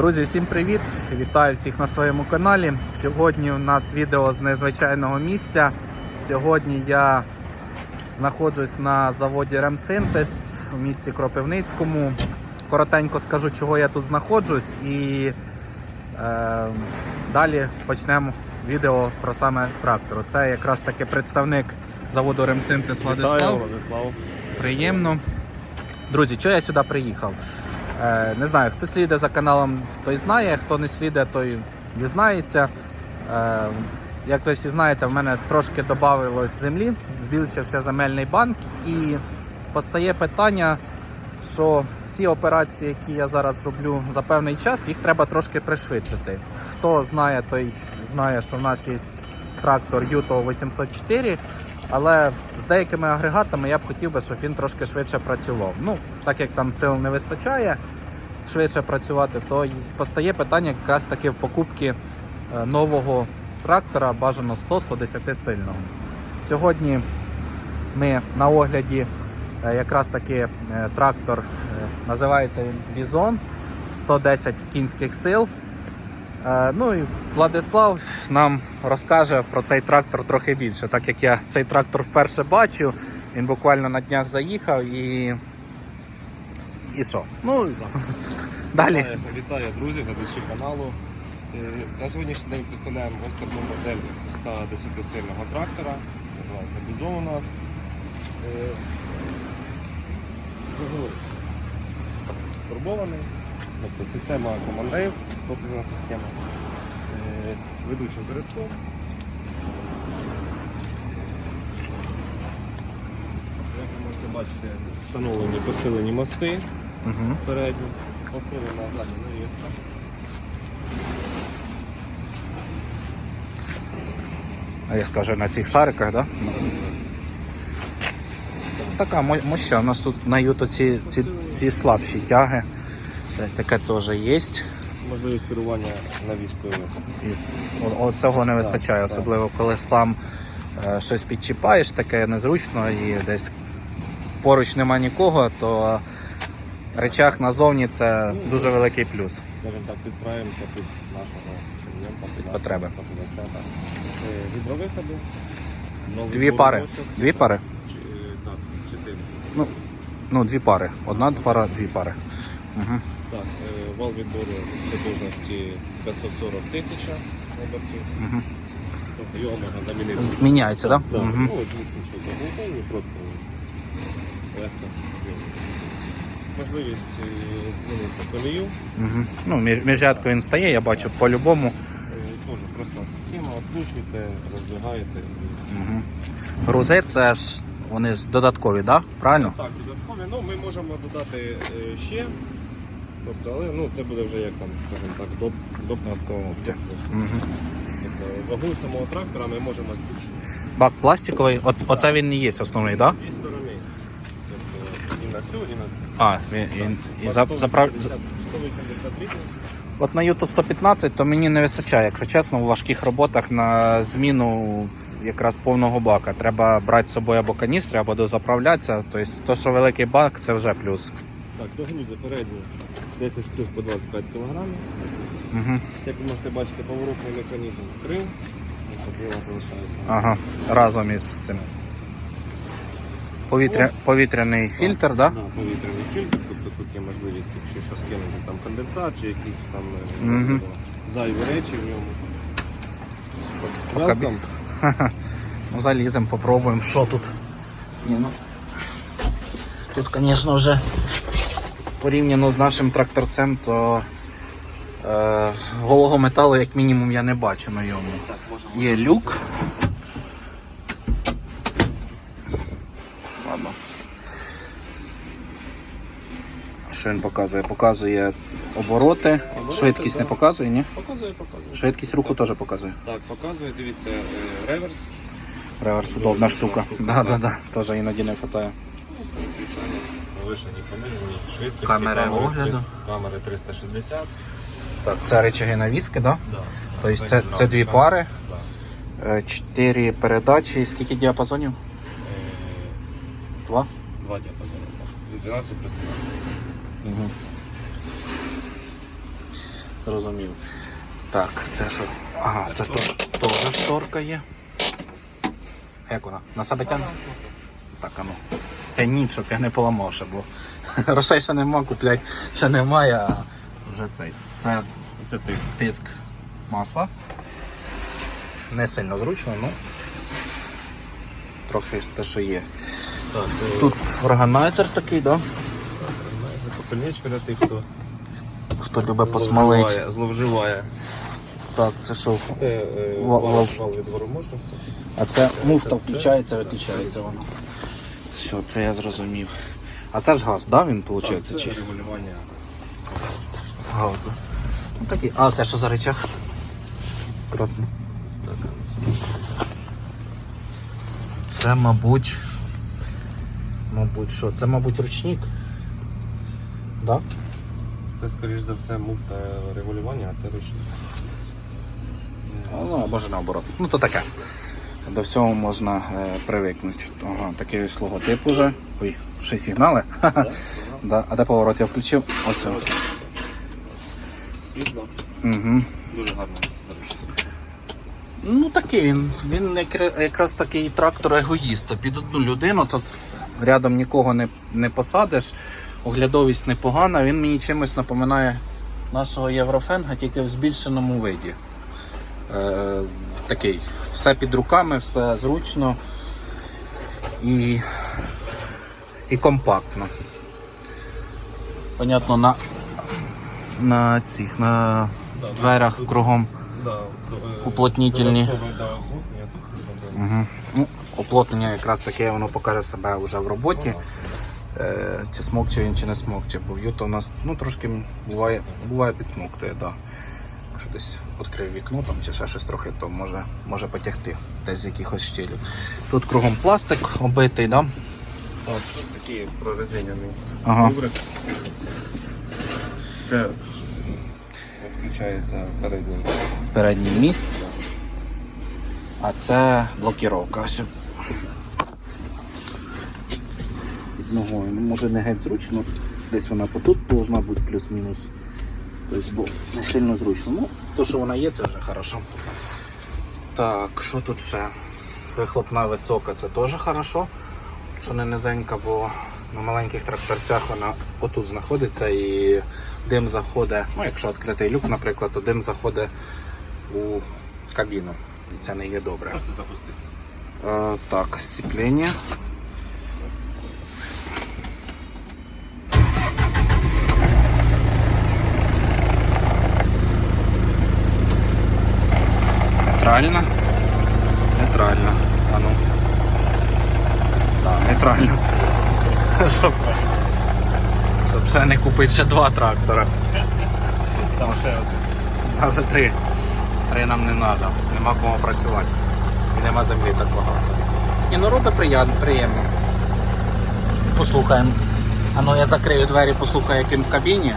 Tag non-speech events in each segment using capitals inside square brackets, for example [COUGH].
Друзі, всім привіт! Вітаю всіх на своєму каналі. Сьогодні у нас відео з незвичайного місця. Сьогодні я знаходжусь на заводі Ремсинтез у місті Кропивницькому. Коротенько скажу, чого я тут знаходжусь, і е, далі почнемо відео про саме трактор. Це якраз таки представник заводу Ремсинтез Владислав. Вітаю, Владислав. Приємно. Друзі, чого я сюди приїхав? Е, не знаю, хто слідує за каналом, той знає, хто не слідує, той дізнається. Е, як ви всі знаєте, в мене трошки додавалось землі, збільшився земельний банк і постає питання, що всі операції, які я зараз роблю за певний час, їх треба трошки пришвидшити. Хто знає, той знає, що в нас є трактор Юто 804, але з деякими агрегатами я б хотів би, щоб він трошки швидше працював. Ну, так як там сил не вистачає швидше працювати, то постає питання якраз таки в покупці е, нового трактора, бажано 100-110 сильного. Сьогодні ми на огляді е, якраз таки е, трактор називається він Бізон 110 кінських сил. Е, Ну і Владислав нам розкаже про цей трактор трохи більше, так як я цей трактор вперше бачу. Він буквально на днях заїхав і. І що? Ну, [LAUGHS] далі. Вітаю, Вітаю, друзі, глядачі каналу. Е, На сьогоднішній день представляємо ось модель 110-сильного трактора. Називається Бізон у нас. Е, Турбований. Тобто система Wave, топлівна система. е, З ведучим передком. Як ви можете бачити, встановлені посилені мости. Угу. передню, посилена задня навіска. А я скажу на цих шариках, да? Така моща. У нас тут на юто ці, ці, ці слабші тяги. Таке теж є. Можливість керування навіскою. Із, цього не вистачає, так. особливо коли сам е, щось підчіпаєш, таке незручно і десь поруч нема нікого, то речах назовні це дуже великий плюс. Скажімо так, підправимося під нашого клієнта, під нашого потреби. так. Е, Гідровиходи. Дві пари. Дві пари? Е, Так, чотири. Ну, ну дві пари. Одна пара, дві пари. Угу. Так, е, вал відбору потужності 540 тисяч обертів. Угу. Тобто його можна замінити. Зміняється, так? Так, Да? ну, Угу. от нічого просто легко. Можливість е, змінити колію. Угу. Ну, між, міжрядку він стає, я бачу по-любому. Е, Теж проста система, відкручуєте, роздвигаєте. Угу. Грузи це ж вони ж додаткові, да? правильно? Так, додаткові, ну ми можемо додати е, ще. Тобто, але ну, це буде вже як там, скажімо так, доп, доп додаткова опція. Угу. Тобто, вагу самого трактора ми можемо збільшити. Бак пластиковий, Оц, оце він не є основний, так? Дві сторони. Тобто і на цю, і на Да? А, він, він, і за, заправ... 180, 180 літрів. От на Юту 115, то мені не вистачає, якщо чесно, в важких роботах на зміну якраз повного бака. Треба брати з собою або каністри, або дозаправлятися. Тобто, то, що великий бак, це вже плюс. Так, до грузи передні 10 штук по 25 кг. Угу. Як ви можете бачити, поворотний механізм крил. Ага, разом із цим. Повітря... Повітряний фільтр, так? Да? Да, повітряний фільтр, тобто тут є можливість, якщо що скинути там конденсат чи якісь там можливо, зайві речі в ньому. Welcome. [LAUGHS] Ну, заліземо, попробуємо, що тут. Ні, ну. Тут, звісно, вже порівняно з нашим тракторцем, то е, голого металу, як мінімум, я не бачу на. Так, можемо. Є люк. Ладно. Що він показує? Показує обороти. Обороти, Швидкість не показує, ні? Показує, показує. Швидкість руху теж показує. Так, показує, дивіться, е, реверс. Реверс удобна штука. штука, Да, да. да, да. Теж іноді не вистачає. Включання. Повишені помірні швидкості. Камери огляду. 300 Камери 360. Так, це речаги навіски, да? Да. Тобто це, це дві пари, Да. е, чотири передачі. Скільки діапазонів? Е, Два. Два діапазони. так. 12 плюс 12. Угу. Зрозумів. Так, це що? Ага, це теж шторка є. Як вона? На себе тягне? Так, а ну. Тяніть, щоб я не поламав бо [LAUGHS] грошей ще нема, купляти ще немає, а вже цей. Це, це тиск, тиск масла. Не сильно зручно, ну трохи те, що є. Так, Тут органайзер такий, да? це попільничка для тих, хто Хто любить посмолити. зловживає. Так, це що? Це е, Вал- вал, вал. А це муфта включається, виключається воно. Все, це я зрозумів. А це ж газ, да, він виходить? Це Чи регулювання. газу? Ну, такий. А це що за речах? Красний. Це, мабуть. Мабуть, що? Це, мабуть, ручник. Да? Це, скоріш за все, муфта регулювання, а це ручник. Ну, або ж наоборот. Ну то таке. До всього можна е, привикнути. Ага, такий ось логотип уже. Ой, ще й сигнали. [LAUGHS] Да. А де поворот я включив? Ось. Світло. Угу. Дуже гарно, речі. Ну такий він. Він якраз такий трактор егоїста. Під одну людину тут рядом нікого не, не посадиш. Оглядовість непогана. Він мені чимось напоминає нашого Єврофенга, тільки в збільшеному виді. Е, такий. Все під руками, все зручно і, і компактно. Понятно, на, на цих на дверях кругом Да, додатковий, да. Угу. Ну, оплотнення якраз таке воно покаже себе вже в роботі. Е, чи смокче він, чи не смокче. Бо Юта у нас ну, трошки буває, буває підсмоктує, да. Якщо десь відкрив вікно там, чи ще щось трохи, то може, може потягти десь з якихось щелів. Тут кругом пластик оббитий, да? Так, такий прорезиняний Ага. коврик. Це включається переднім. передній міст. А це блокіровка. Під ногою. Ну, може не геть зручно. Десь вона потут повинна бути плюс-мінус. Тобто, бо не сильно зручно. Ну, то, що вона є, це вже хорошо. Так, що тут ще? Вихлопна висока, це теж хорошо. Що не низенька, бо на маленьких тракторцях вона отут знаходиться і дим заходить. Ну, якщо відкритий люк, наприклад, то дим заходить у кабіну. І це не є добре. Можете запустити. Е, так, сцеплення. Нейтрально. Нейтрально. А ну. Так, нейтрально. [LAUGHS] Щоб, щоб ще не купити ще два трактора. Там ще один. А вже три. Три нам не треба. Нема кому працювати. І нема землі так багато. Ні, ну рода приємно, приємно. Послухаємо. А ну я закрию двері, послухаю, як він в кабіні.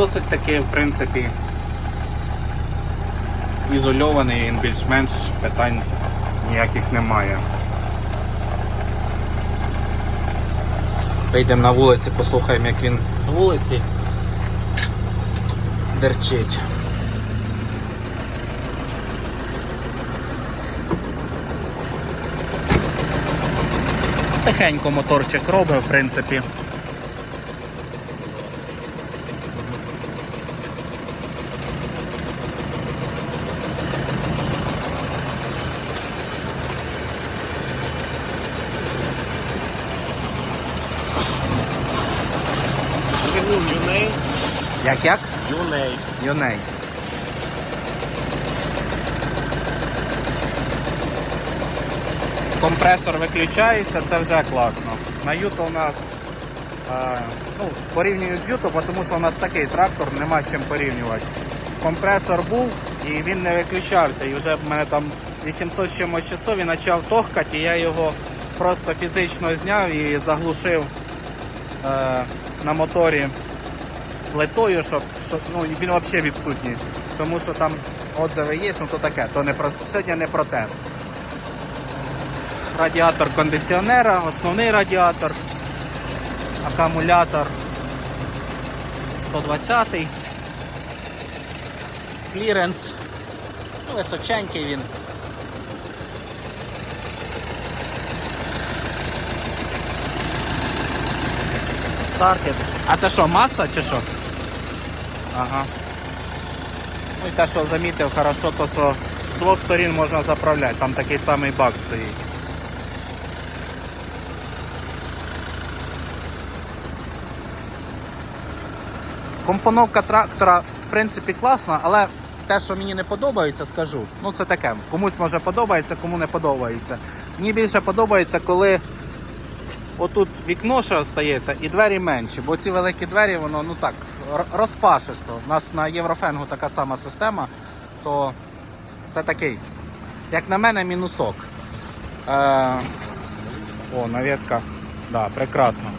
Досить таки, в принципі, ізольований, він більш-менш питань ніяких немає. Вийдемо на вулицю, послухаємо, як він з вулиці дерчить. Тихенько моторчик робить, в принципі. Юней. Як як? Юней. Юней. Компресор виключається, це вже класно. На Юто у нас е, ну, порівнюю з Юто, тому що у нас такий трактор, нема з чим порівнювати. Компресор був і він не виключався. І вже в мене там 800 з чимось часов і почав тохкати, і я його просто фізично зняв і заглушив е, на моторі плитою, щоб, щоб ну, він взагалі відсутній. Тому що там отзиви є, ну то таке, то не про сьогодні не про те. радіатор кондиціонера, основний радіатор, акумулятор 120-й, кліренс. Ну, височенький він. Стартер. А це що, маса чи що? Ага. Ну і те, що замітив, хорошо, то що з двох сторін можна заправляти, там такий самий бак стоїть. Компоновка трактора в принципі класна, але те, що мені не подобається, скажу. Ну це таке. Комусь може подобається, кому не подобається. Мені більше подобається, коли отут вікно ще остається і двері менші, бо ці великі двері, воно ну так, розпашисто. У нас на Єврофенгу така сама система, то це такий, як на мене, мінусок. Е, о, навіска. Да, прекрасно.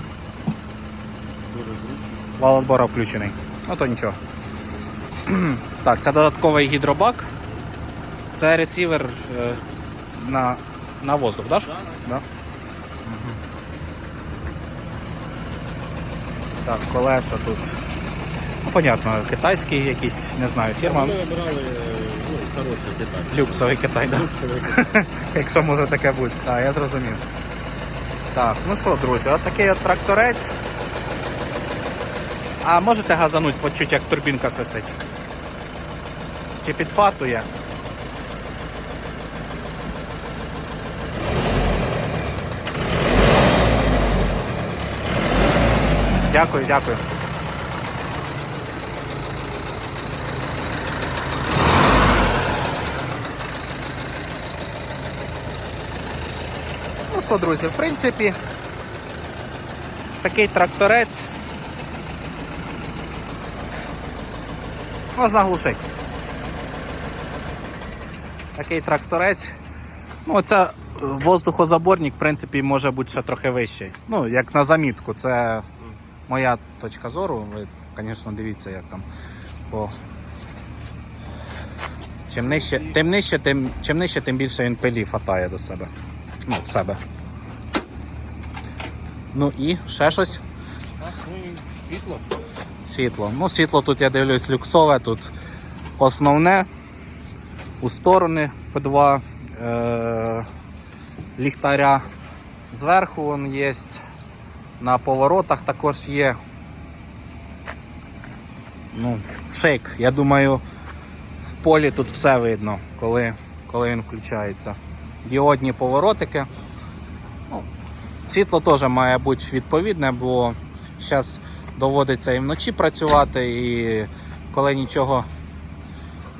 Дуже зручно. Вал отбора включений. Ну то нічого. [CLEARS THROAT] Так, це додатковий гідробак. Це ресівер е, на, на воздух, так? Да? Да. Так, колеса тут. Ну, понятно, китайські якісь, не знаю, фірма. Ми вибирали ну, хороший китайський. Люксовий Китай, так? Да? Люксовий китайський. [LAUGHS] Якщо може таке бути. Так, я зрозумів. Так, ну що, друзі, от такий от тракторець. А можете газануть, почути, як турбінка свистить? Чи підфатує? Дякую, дякую. Ну що, друзі, в принципі, такий тракторець можна глушити. Такий тракторець. Ну, оце е, воздухозаборник, в принципі, може бути ще трохи вищий. Ну, як на замітку, це моя точка зору. Ви, звісно, дивіться, як там. Бо чим нижче, тим нижче, тим, чим нижче, тим більше він пилі хватає до себе. Ну, в себе. Ну і ще щось. Ну світло. Світло. Ну, світло тут я дивлюсь люксове, тут основне. У сторони по два е- ліхтаря. Зверху вон є. На поворотах також є. Ну, шейк. Я думаю, в полі тут все видно, коли, коли він включається. Діодні поворотики. Ну, світло теж має бути відповідне, бо зараз доводиться і вночі працювати, і коли нічого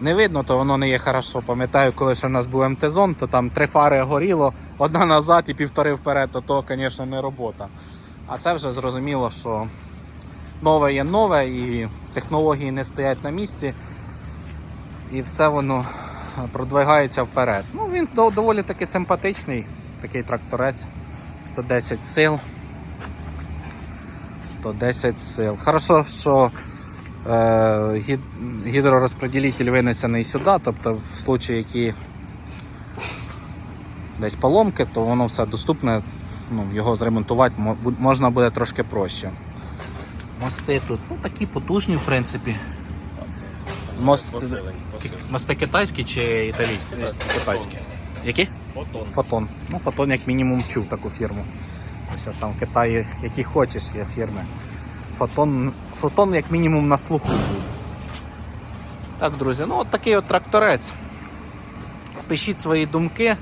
не видно, то воно не є хорошо. Пам'ятаю, коли ще в нас був МТ-зон, то там три фари горіло, одна назад і півтори вперед, то то, звісно, не робота. А це вже зрозуміло, що нове є нове, і технології не стоять на місці, і все воно продвигається вперед. Ну, він доволі таки симпатичний, такий тракторець, 110 сил. 110 сил. Хорошо, що е, гід, гідророзподілитель винесений сюди, тобто в случаї, які десь поломки, то воно все доступне, ну, його зремонтувати можна буде трошки проще. Мости тут ну, такі потужні, в принципі. Мост, мости китайські чи італійські? Китайські. Які? Фотон. Фотон. Ну, фотон як мінімум чув таку фірму. Ось там в Китаї, які хочеш, є фірми. Фотон, фотон як мінімум на слуху був. Так, друзі, ну от такий от тракторець. Пишіть свої думки,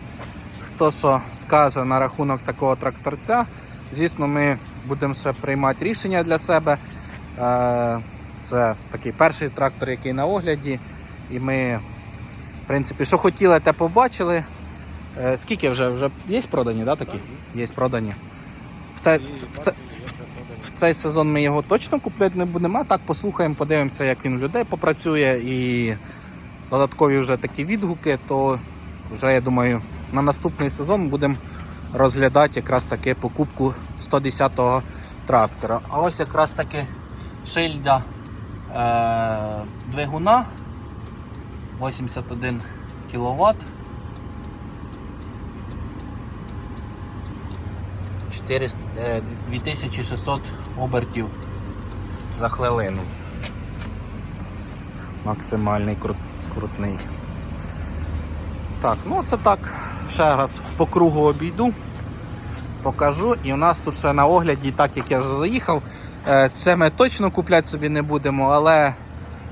хто що скаже на рахунок такого тракторця. Звісно, ми будемо ще приймати рішення для себе. Це такий перший трактор, який на огляді. І ми, в принципі, що хотіли, те побачили. Е, Скільки вже? Вже є продані, да, такі? Є продані. В, цей, в, це- в цей сезон ми його точно купляти не будемо, а так послухаємо, подивимося, як він у людей попрацює і додаткові вже такі відгуки, то вже я думаю на наступний сезон будемо розглядати якраз таки покупку 110-го трактора. А ось якраз таки шильда двигуна 81 кВт. 400, е, 2600 обертів за хвилину. Максимальний крут, крутний. Так, ну це так. Ще раз по кругу обійду, покажу. І у нас тут ще на огляді, так як я вже заїхав, е, це ми точно купляти собі не будемо, але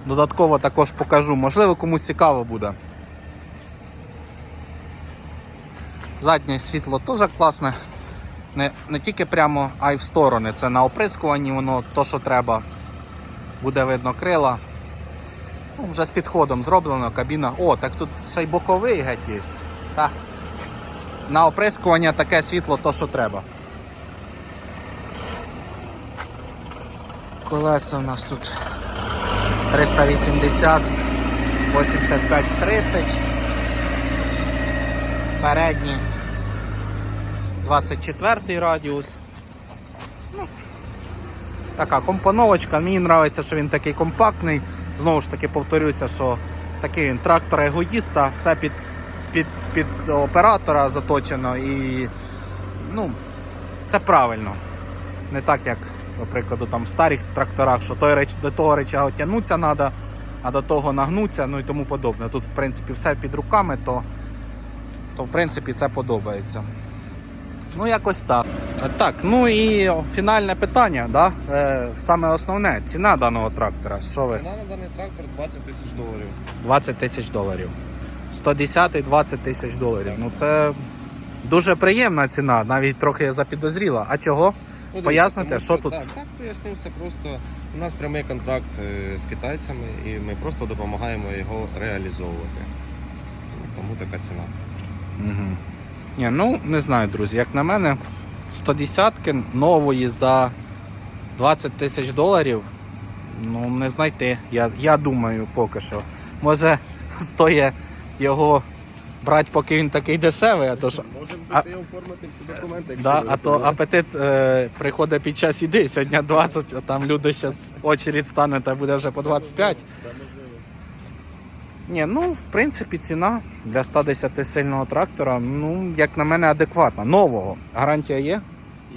додатково також покажу. Можливо, комусь цікаво буде. Заднє світло теж класне. Не, не тільки прямо, а й в сторони. Це на оприскуванні, воно то, що треба. Буде видно крила. Ну, вже з підходом зроблено, кабіна. О, так тут ще й боковий геть є. Та. На оприскування таке світло, то що треба. Колеса у нас тут 380, 85, 30. Передні 24 радіус. Ну, така компоновочка. Мені подобається, що він такий компактний. Знову ж таки повторюся, що такий він трактор егоїста, все під, під, під оператора заточено і ну, це правильно. Не так, як, до прикладу, там в старих тракторах, що той реч, до того реча тягнутися треба, а до того нагнуться, ну і тому подобне. Тут, в принципі, все під руками, то, то в принципі це подобається. Ну, якось так. Е, Так, ну і фінальне питання, да? е, саме основне, ціна даного трактора. Що ви? Ціна на даний трактор 20 тисяч доларів. 20 тисяч доларів. 110 20 тисяч доларів. Ну це дуже приємна ціна, навіть трохи запідозріла. А чого? Ну, Поясните, тому що тут? Так, так, поясню все просто. У нас прямий контракт е, з китайцями і ми просто допомагаємо його реалізовувати. Тому така ціна. Угу. Ні, ну не знаю, друзі. Як на мене, 110 нової за 20 тисяч доларів. Ну, не знайти. Я, я думаю, поки що. Може, [LAUGHS] стоїть його брати, поки він такий дешевий, а то що. Можемо А- оформити всі документи, якщо Да, ви а то апетит е, приходить під час іди. Сьогодні 20, а там люди зараз очередь стане та буде вже по 25. Це можливо. Ні, ну в принципі ціна для 110 сильного трактора, ну як на мене, адекватна. Нового. Гарантія є?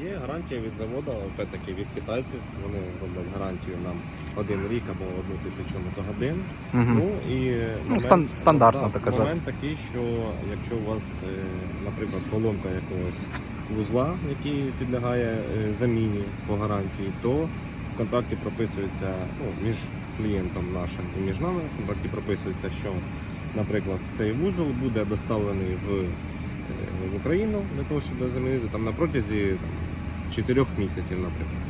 Є гарантія від заводу, опять-таки від китайців. Вони роблять гарантію нам один рік або одну тисячу мотогодин. Угу. Ну і Ну, стан- стандартно так казати. Момент такий, що якщо у вас, е, наприклад, поломка якогось вузла, який підлягає е, заміні по гарантії, то в контракті прописується ну, між клієнтом нашим і між нами в контракті прописується, що, наприклад, цей вузол буде доставлений в, е, в Україну для того, щоб замінити там на протязі там, 4 місяців, наприклад.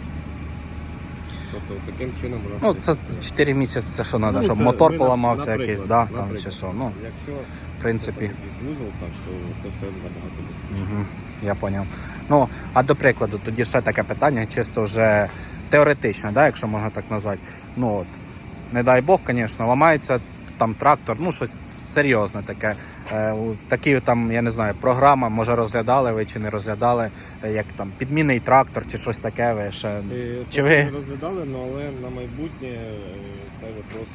Тобто таким чином вона Ну, це 4 місяці, це що треба, Ну, щоб це мотор ви, поламався наприклад, якийсь, да, там, наприклад. чи що. Ну, Якщо в принципі. вузол, так що це все набагато безпечніше. Угу, я поняв. Ну, а до прикладу, тоді ще таке питання, чисто вже теоретичне, да, якщо можна так назвати. Ну от, не дай Бог, звісно, ламається там трактор, ну щось серйозне таке. Е, такі там, я не знаю, програма, може розглядали ви чи не розглядали, е, як там підмінний трактор чи щось таке. Ви ще Е, Чи ви- не розглядали, ну, але на майбутнє цей вопрос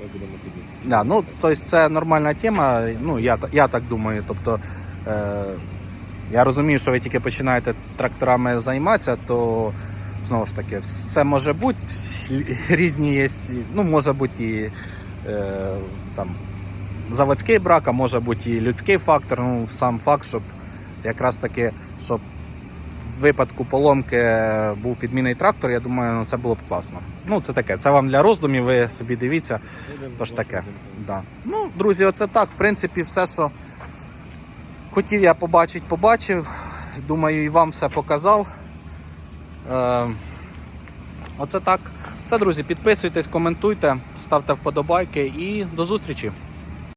ми будемо підняти. Да, ну, тобто це нормальна тема. Ну, я, я так думаю. Тобто, е, я розумію, що ви тільки починаєте тракторами займатися, то знову ж таки, це може бути різні є, ну, може бути і е, там, заводський брак, а може бути і людський фактор. Ну, сам факт, щоб якраз таки, щоб в випадку поломки був підмінний трактор, я думаю, ну, це було б класно. Ну, це таке. Це вам для роздумів, ви собі дивіться. Тож таке. Да. Ну, друзі, оце так. В принципі, все, що хотів я побачити, побачив. Думаю, і вам все показав. Е, оце так. Все, друзі, підписуйтесь, коментуйте, ставте вподобайки і до зустрічі.